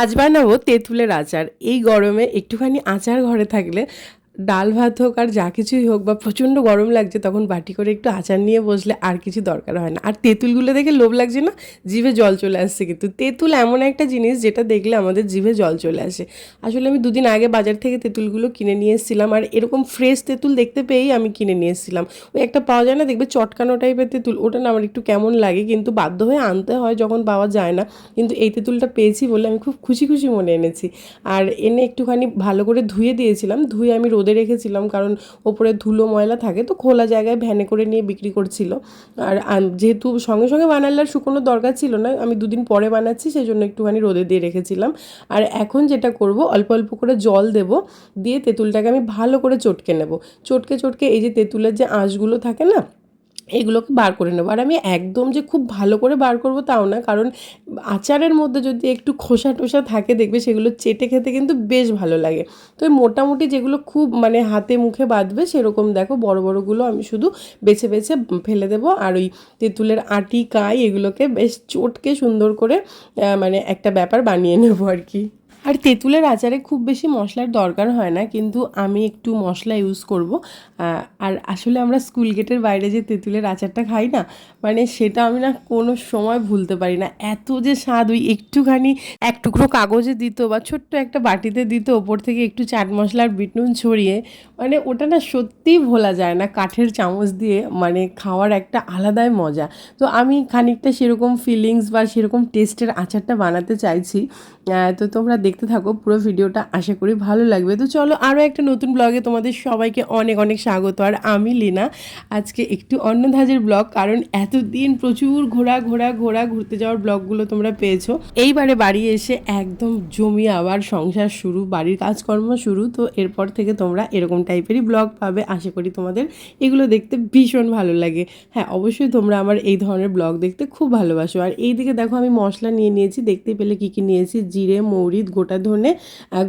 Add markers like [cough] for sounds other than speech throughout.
আজ বানাবো তেঁতুলের আচার। এই গরমে একটুখানি আচার ঘরে থাকলে ডাল ভাত হোক আর যা কিছুই হোক বা প্রচণ্ড গরম লাগছে, তখন বাটি করে একটু আচার নিয়ে বসলে আর কিছু দরকার হয় না। আর তেঁতুলগুলো দেখে লোভ লাগছে না? জিভে জল চলে আসছে কিন্তু। তেঁতুল এমন একটা জিনিস যেটা দেখলে আমাদের জিভে জল চলে আসে। আসলে আমি দুদিন আগে বাজার থেকে তেঁতুলগুলো কিনে নিয়ে এসেছিলাম আর এরকম ফ্রেশ তেঁতুল দেখতে পেয়েই আমি কিনে নিয়ে এসেছিলাম। ওই একটা পাওয়া যায় না, দেখবে চটকানো টাইপের তেঁতুল, ওটা না আমার একটু কেমন লাগে কিন্তু বাধ্য হয়ে আনতে হয় যখন পাওয়া যায় না। কিন্তু এই তেঁতুলটা পেয়েছি বলে আমি খুব খুশি খুশি মনে এনেছি। আর এনে একটুখানি ভালো করে ধুয়ে দিয়েছিলাম, ধুয়ে আমি রোদে রেখেছিলাম, কারণ ওপরে ধুলো ময়লা থাকে, তো খোলা জায়গায় ভ্যানে করে নিয়ে বিক্রি করছিল। আর যেহেতু সঙ্গে সঙ্গে বানালে আর শুকোনোর দরকার ছিল না, আমি দুদিন পরে বানাচ্ছি সেই জন্য একটুখানি রোদে দিয়ে রেখেছিলাম। আর এখন যেটা করব, অল্প অল্প করে জল দেব, দিয়ে তেঁতুলটাকে আমি ভালো করে চটকে নেব। চটকে চটকে এই যে তেঁতুলের যে আঁশগুলো থাকে না এগুলোকে বার করে নেব। আর আমি একদম যে খুব ভালো করে বার করব তাও না, কারণ আচারের মধ্যে যদি একটু খোসা টোসা থাকে দেখবে সেগুলো চেটে খেতে কিন্তু বেশ ভালো লাগে। তো মোটামুটি যেগুলো খুব মানে হাতে মুখে বাঁধবে সেরকম দেখো, বড় বড়গুলো আমি শুধু বেছে বেছে ফেলে দেবো। আর ওই তেঁতুলের আটি, কাই এগুলোকে বেশ চটকে সুন্দর করে মানে একটা ব্যাপার বানিয়ে নেব আর কি। আর তেঁতুলের আচারে খুব বেশি মশলার দরকার হয় না, কিন্তু আমি একটু মশলা ইউজ করব। আর আসলে আমরা স্কুল গেটের বাইরে যে তেঁতুলের আচারটা খাই না মানে সেটা আমি না কোনো সময় ভুলতে পারি না। এত যে স্বাদ, ওই একটুখানি এক টুকরো কাগজে দিত বা ছোট্ট একটা বাটিতে দিত, ওপর থেকে একটু চাট মশলার বিটনুন ছড়িয়ে মানে ওটা না সত্যিই ভোলা যায় না কাঠের চামচ দিয়ে মানে খাওয়ার একটা আলাদাই মজা। তো আমি খানিকটা সেরকম ফিলিংস বা সেরকম টেস্টের আচারটা বানাতে চাইছি। তো তোমরা দেখতে থাকো, পুরো ভিডিওটা আশা করি ভালো লাগবে। তো চলো আরও একটা নতুন ব্লগে তোমাদের সবাইকে অনেক অনেক স্বাগত। আর আমি লিনা, আজকে একটু অন্য ধাজের ব্লগ কারণ এতদিন প্রচুর ঘোরা ঘোরা ঘোরা ঘুরতে যাওয়ার ব্লগগুলো তোমরা পেয়েছ। এইবারে বাড়ি এসে একদম জমি আবার সংসার শুরু, বাড়ির কাজকর্ম শুরু, তো এরপর থেকে তোমরা এরকম টাইপেরই ব্লগ পাবে। আশা করি তোমাদের এগুলো দেখতে ভীষণ ভালো লাগে। হ্যাঁ অবশ্যই তোমরা আমার এই ধরনের ব্লগ দেখতে খুব ভালোবাসো। আর এই দিকে দেখো আমি মশলা নিয়ে নিয়েছি, দেখতে পেলে কী কী নিয়েছি? জিরে, মৌরি গোটা ধনে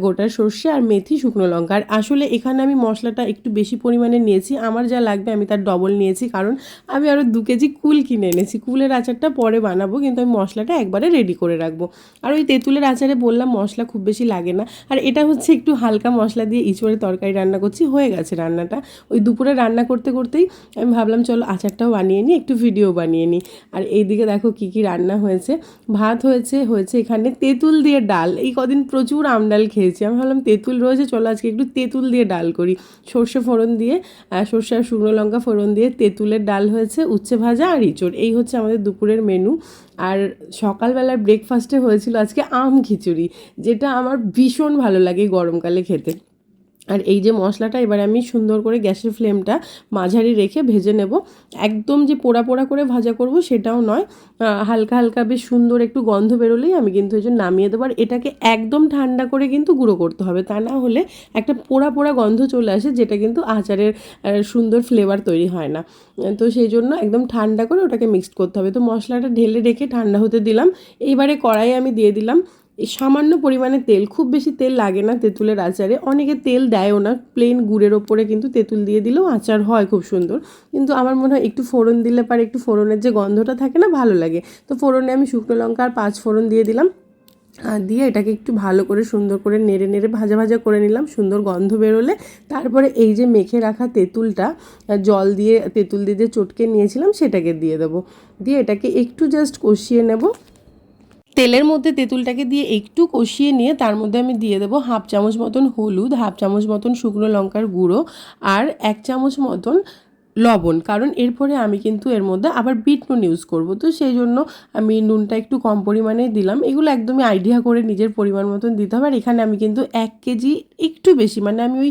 গোটা সর্ষে আর মেথি শুকনো লঙ্কা আর আসলে এখানে আমি মশলাটা একটু বেশি পরিমাণে নিয়েছি। আমার যা লাগবে আমি তার ডবল নিয়েছি, কারণ আমি আরও দু কেজি কুল কিনে এনেছি। কুলের আচারটা পরে বানাবো, কিন্তু আমি মশলাটা একবারে রেডি করে রাখব। আর ওই তেঁতুলের আচারে বললাম মশলা খুব বেশি লাগে না। আর এটা হচ্ছে একটু হালকা মশলা দিয়ে ইঁচড়ের তরকারি রান্না করছি, হয়ে গেছে রান্নাটা। ওই দুপুরে রান্না করতে করতেই আমি ভাবলাম, চলো আচারটাও বানিয়ে নিই, একটু ভিডিও বানিয়ে নিই। আর এইদিকে দেখো কী কী রান্না হয়েছে। ভাত হয়েছে হয়েছে এখানে তেঁতুল দিয়ে ডাল। এই কদিন প্রচুর আমডাল খেয়েছি। আমি ভাবলাম তেঁতুল রয়েছে, চলো আজকে একটু তেঁতুল দিয়ে ডাল করি। সর্ষে ফোড়ন দিয়ে সর্ষে আর শুকনো লঙ্কা ফোড়ন দিয়ে তেঁতুলের ডাল হয়েছে, উচ্ছে ভাজা আর ইঁচড়। এই হচ্ছে আমাদের দুপুরের মেনু আর সকালবেলার ব্রেকফাস্টে হয়েছিল আজকে আম খিচুড়ি, যেটা আমার ভীষণ ভালো লাগে গরমকালে খেতে। আর এই যে মশলাটা, এবার আমি সুন্দর করে গ্যাসের ফ্লেমটা মাঝারি রেখে ভেজে নেব। একদম যে পোড়া পোড়া করে ভাজা করব সেটাও নয়। হালকা হালকা বেশ সুন্দর একটু গন্ধ বেরোলেই আমি কিন্তু এই জন্য নামিয়ে দেবো। আর এটাকে একদম ঠান্ডা করে কিন্তু গুঁড়ো করতে হবে। তা না হলে একটা পোড়া পোড়া গন্ধ চলে আসে যেটা কিন্তু আচারের সুন্দর ফ্লেভার তৈরি হয় না। তো সেই জন্য একদম ঠান্ডা করে ওটাকে মিক্সড করতে হবে। তো মশলাটা ঢেলে রেখে ঠান্ডা হতে দিলাম। এইবারে কড়াই আমি দিয়ে দিলাম সামান্য পরিমাণে তেল, খুব বেশি তেল লাগে না তেঁতুলের আচারে। অনেকে তেল দেয়ও না প্লেন গুড়ের ওপরে কিন্তু তেঁতুল দিয়ে দিলেও আচার হয় খুব সুন্দর। কিন্তু আমার মনে হয় একটু ফোড়ন দিলে পারে, একটু ফোড়নের যে গন্ধটা থাকে না, ভালো লাগে। তো ফোড়নে আমি শুকনো লঙ্কা আর পাঁচ ফোড়ন দিয়ে দিলাম। দিয়ে এটাকে একটু ভালো করে সুন্দর করে নেড়ে নেড়ে ভাজা ভাজা করে নিলাম, সুন্দর গন্ধ বেরোলে। তারপরে এই যে মেখে রাখা তেঁতুলটা জল দিয়ে, তেঁতুল দিয়ে যে চটকে নিয়েছিলাম, সেটাকে দিয়ে দেবো। দিয়ে এটাকে একটু জাস্ট কষিয়ে নেব। তেলের মধ্যে তেঁতুলটাকে দিয়ে একটু কষিয়ে নিয়ে তার মধ্যে আমি দিয়ে দেবো হাফ চামচ মতন হলুদ, হাফ চামচ মতন শুকনো লঙ্কার গুঁড়ো আর এক চামচ মতন লবণ। কারণ এরপরে আমি কিন্তু এর মধ্যে আবার বিট নুন ইউজ করব। তো সেই জন্য আমি নুনটা একটু কম পরিমাণে দিলাম। এগুলো একদমই আইডিয়া করে নিজের পরিমাণ মতন দিতে হবে। আর এখানে আমি কিন্তু এক কেজি একটু বেশি মানে আমি ওই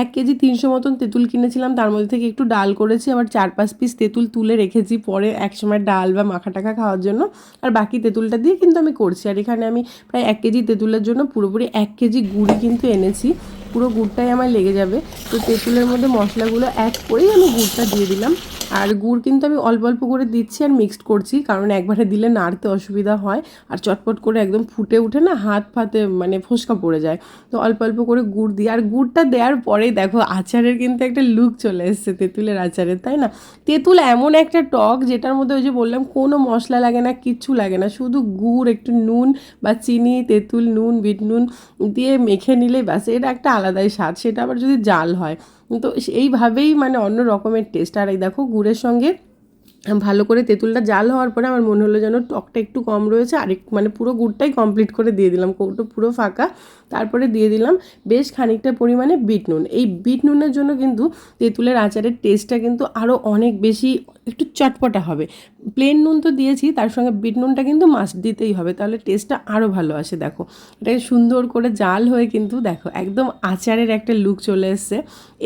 এক কেজি তিনশো মতন তেঁতুল কিনেছিলাম। তার মধ্যে থেকে একটু ডাল করেছি। আবার চার পাঁচ পিস তেঁতুল তুলে রেখেছি পরে একসময় ডাল বা মাখা টাখা খাওয়ার জন্য। আর বাকি তেঁতুলটা দিয়ে কিন্তু আমি করছি। আর এখানে আমি প্রায় এক কেজি তেঁতুলের জন্য পুরোপুরি এক কেজি গুড়ি কিন্তু এনেছি। পুরো গুড়টাই আমার লেগে যাবে। তো তেঁতুলের মধ্যে মশলাগুলো অ্যাড করেই আমি গুড়টা দিয়ে দিলাম। আর গুড় কিন্তু আমি অল্প অল্প করে দিচ্ছি আর মিক্সড করছি, কারণ একবারে দিলে নাড়তে অসুবিধা হয়। আর চটপট করে একদম ফুটে উঠে না হাত ফাতে মানে ফোসকা পড়ে যায়। তো অল্প অল্প করে গুড় দিই আর গুড়টা দেওয়ার পরেই দেখো আচারের কিন্তু একটা লুক চলে এসছে, তেঁতুলের আচারের তাই না? তেঁতুল এমন একটা টক যেটার মধ্যে ওই যে বললাম, কোনো মশলা লাগে না, কিচ্ছু লাগে না। শুধু গুড়, একটু নুন বা চিনি, তেঁতুল, নুন, বিট নুন দিয়ে মেখে নিলেই ব্যাস। এটা একটা আলাদাই স্বাদ, সেটা আবার যদি জাল হয়। তো এইভাবেই মানে অন্য রকমের টেস্ট আর এই দেখো, গুড়ের সঙ্গে ভালো করে তেঁতুলটা জাল হওয়ার পরে আমার মনে হলো যেন টকটা একটু কম রয়েছে, আর মানে পুরো গুড়টাই কমপ্লিট করে দিয়ে দিলাম, কৌটো পুরো ফাঁকা। তারপরে দিয়ে দিলাম বেশ খানিকটা পরিমাণে বিট নুন। এই বিট নুনের জন্য কিন্তু তেঁতুলের আচারের টেস্টটা কিন্তু আরও অনেক বেশি একটু চটপটা হবে। প্লেন নুন তো দিয়েছি, তার সঙ্গে বিট নুনটা কিন্তু মাস্ট দিতেই হবে, তাহলে টেস্টটা আরও ভালো আসে, দেখো। এটাকে সুন্দর করে জাল হয়ে কিন্তু দেখো, একদম আচারের একটা লুক চলে এসছে।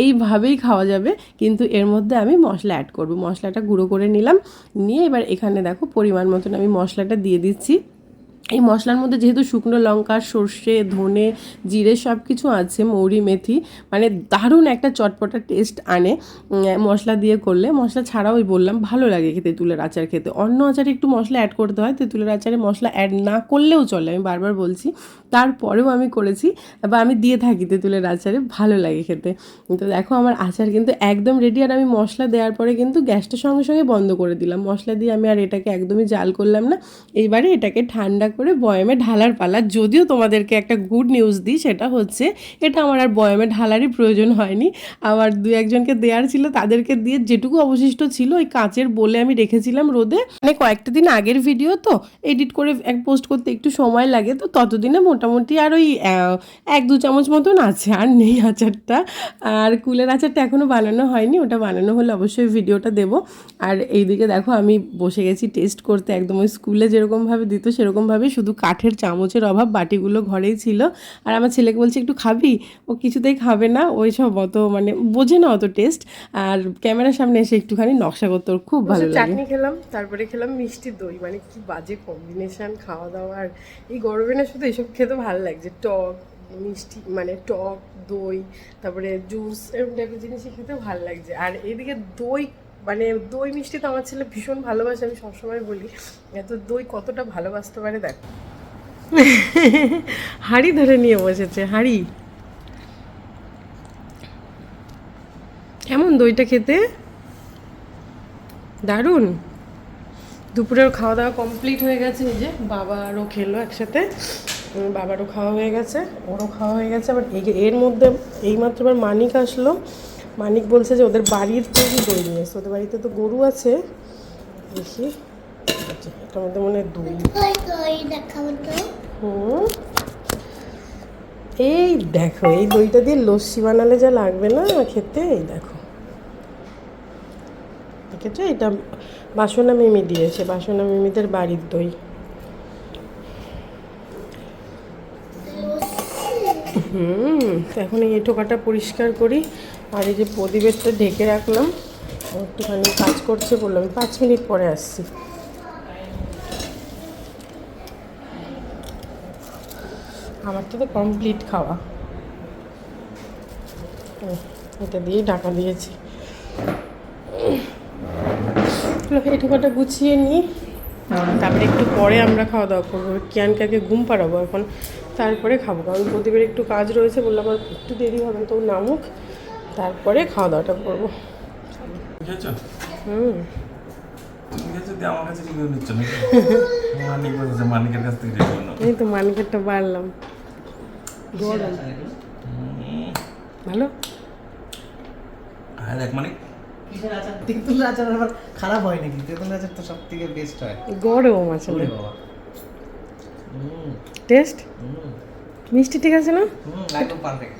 এইভাবেই খাওয়া যাবে, কিন্তু এর মধ্যে আমি মশলা অ্যাড করব। মশলাটা গুঁড়ো করে নিলাম। নিয়ে এবার এখানে দেখো পরিমাণ মতন আমি মশলাটা দিয়ে দিচ্ছি। এই মশলার মধ্যে যেহেতু শুকনো লঙ্কা, সর্ষে, ধনে, জিরে সব কিছু আছে, মৌরি, মেথি মানে দারুণ একটা চটপটা টেস্ট আনে মশলা দিয়ে করলে। মশলা ছাড়াও ওই বললাম, ভালো লাগে খেতে তেঁতুলের আচার খেতে। অন্য আচারে একটু মশলা অ্যাড করতে হয়, তেঁতুলের আচারে মশলা অ্যাড না করলেও চলে, আমি বারবার বলছি। তারপরেও আমি করেছি, বা আমি দিয়ে থাকি তেঁতুলের আচারে, ভালো লাগে খেতে। তো দেখো, আমার আচার কিন্তু একদম রেডি আর আমি মশলা দেওয়ার পরে কিন্তু গ্যাসটা সঙ্গে সঙ্গে বন্ধ করে দিলাম। মশলা দিয়ে আমি আর এটাকে একদমই জাল করলাম না। এইবারে এটাকে ঠান্ডা করে বয়ামে ঢালার পালা। যদিও তোমাদেরকে একটা গুড নিউজ দিই, সেটা হচ্ছে এটা আমার আর বয়মে ঢালারই প্রয়োজন হয়নি। আমার দু একজনকে দেওয়ার ছিল, তাদেরকে দিয়ে যেটুকু অবশিষ্ট ছিল, ওই কাঁচের বলে আমি রেখেছিলাম রোদে। মানে কয়েকটা দিন আগের ভিডিও তো এডিট করে এক পোস্ট করতে একটু সময় লাগে, তো ততদিনে মোটামুটি আর ওই এক দু চামচ মতন আছে, আর নেই আচারটা। আর কুলের আচারটা এখনও বানানো হয়নি, ওটা বানানো হলে অবশ্যই ভিডিওটা দেবো। আর এইদিকে দেখো, আমি বসে গেছি টেস্ট করতে, একদম ওই স্কুলে যেরকমভাবে দিত সেরকমভাবে শুধু কাঠের চামচের অভাব বাটিগুলো ঘরেই ছিল। আর আমার ছেলেকে বলছি একটু খাবি? ও কিছুতেই খাবে না ওই সব অত মানে বোঝে না অত টেস্ট আর ক্যামেরার সামনে এসে একটুখানি নকশা করতে ওর খুব ভালো লাগে। চাটনি খেলাম তারপরে খেলাম মিষ্টি দই। মানে কি বাজে কম্বিনেশন খাওয়া দাওয়া। আর এই গরমে না শুধু এসব খেতে ভালো লাগছে। টক মিষ্টি মানে টক দই তারপরে জুস এরকম টাইপের জিনিসই খেতে ভালো লাগছে। আর এদিকে দই মানে দই মিষ্টি তো আমার ছেলে ভীষণ ভালোবাসে, আমি সবসময় বলি। এত দই কতটা ভালোবাসতে পারে দেখ। [laughs] হাঁড়ি ধরে নিয়ে বসেছে, হাঁড়ি। কেমন দইটা খেতে? দারুণ। দুপুরের খাওয়া দাওয়া কমপ্লিট হয়ে গেছে, এই যে বাবারও খেলো একসাথে। বাবারও খাওয়া হয়ে গেছে, ওরও খাওয়া হয়ে গেছে, আবার এর মধ্যে এইমাত্র আবার মানিক আসলো। মানিক বলছে যে ওদের বাড়ির তৈরি দই নিয়ে এসছে ওদের বাড়িতে তো গরু আছে। দেখি এটার মধ্যে মনে হয় দই। হুম। এই দেখো এই দইটা দিয়ে লস্যি বানালে যা লাগবে না খেতে এই দেখো। দেখেছ? এটা বাসনা মিমি দিয়েছে বাসনা মিমিদের বাড়ির দই। হুম এখন এই টোকাটা পরিষ্কার করি। আর এই যে প্রদীপেরটা ঢেকে রাখলাম একটুখানি কাজ করছে বললাম পাঁচ মিনিট পরে আসছি। আমার তো কমপ্লিট খাওয়া। এটা দিয়েই ঢাকা দিয়েছি। এই গুছিয়ে নিই। তারপরে একটু পরে আমরা খাওয়া দাওয়া করব। কিয়ানকাকে ঘুম পাড়াবো এখন, তারপরে খাব। কারণ প্রদীপের একটু কাজ রয়েছে, বললাম আমার একটু দেরি হবে তো নামুক। তারপরে খাওয়া দাওয়াটা করব। হুম। এই তো মানিকেরটা বাড়লাম। গরম ভালো? আর এক মানিক। আচার? তেঁতুল আচার আবার খারাপ হয় নাকি? তেঁতুল আচার তো সব থেকে বেস্ট হয়। গরম আসলে টেস্ট মিষ্টি ঠিক আছে না? হুম একদম পারফেক্ট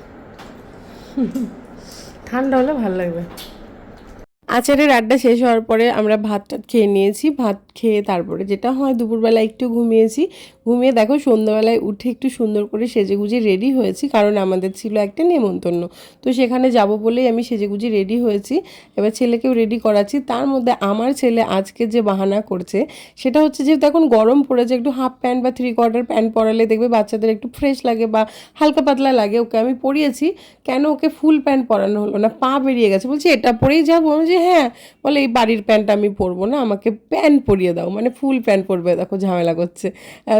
[laughs] ঠান্ডা হলে ভালো লাগবে। আচারের আড্ডা শেষ হওয়ার পরে আমরা ভাত টাত খেয়ে নিয়েছি। ভাত খেয়ে তারপরে যেটা হয় দুপুরবেলা একটু ঘুমিয়েছি। ঘুমিয়ে দেখো সন্ধ্যাবেলায় উঠে একটু সুন্দর করে সেজে গুজে রেডি হয়েছি, কারণ আমাদের ছিল একটা নেমন্তন্ন। তো সেখানে যাব বলেই আমি সেজে গুজে রেডি হয়েছি। এবার ছেলেকেও রেডি করাচ্ছি। তার মধ্যে আমার ছেলে আজকে যে বাহানা করছে, সেটা হচ্ছে যেহেতু এখন গরম পড়েছে, একটু হাফ প্যান্ট বা থ্রি কোয়ার্টার প্যান্ট পরালে দেখবে বাচ্চাদের একটু ফ্রেশ লাগে বা হালকা পাতলা লাগে। ওকে আমি পরিয়েছি, কেন ওকে ফুল প্যান্ট পরানো হলো না? পা বেরিয়ে গেছে। বলছি, এটা পরেই যাব? যে হ্যাঁ। বলে, এই বাড়ির প্যান্ট আমি পরবো না, আমাকে প্যান্ট পরিয়ে দাও। মানে ফুল প্যান্ট পরবে, দেখো ঝামেলা করছে।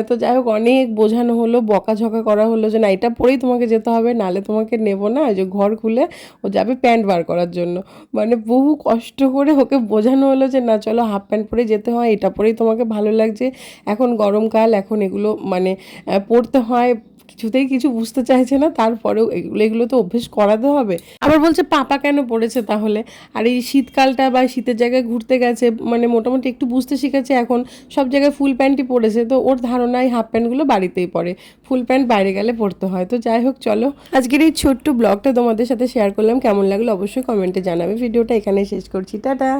তো যাই হোক, অনেক বোঝানো হলো, বকাঝকা করা হলো যে, না, এটা পরেই তোমাকে যেতে হবে, নালে তোমাকে নেব না যে ঘর খুলে ও যাবে প্যান্ট বার করার জন্য। মানে বহু কষ্ট করে ওকে বোঝানো হলো যে, না, চলো হাফ প্যান্ট পরে যেতে হয়, এটা পরেই তোমাকে ভালো লাগছে। এখন গরমকাল, এখন এগুলো মানে পড়তে হয় কিছুতেই কিছু বুঝতে চাইছে না, তারপরেও এগুলো এগুলো তো অভ্যেস করাতে হবে। আবার বলছে, পাপা কেন পড়েছে তাহলে? আর এই শীতকালটা বা শীতের জায়গায় ঘুরতে গেছে মানে মোটামুটি একটু বুঝতে শিখেছে এখন, সব জায়গায় ফুল প্যান্টই পরেছে তো ওর ধারণায় হাফ প্যান্টগুলো বাড়িতেই পরে ফুল প্যান্ট বাইরে গেলে পরতে হয়। তো যাই হোক, চলো। আজকের এই ছোট্ট ব্লগটা তোমাদের সাথে শেয়ার করলাম। কেমন লাগল অবশ্যই কমেন্টে জানাবে। ভিডিওটা এখানে শেষ করছি। টাটা!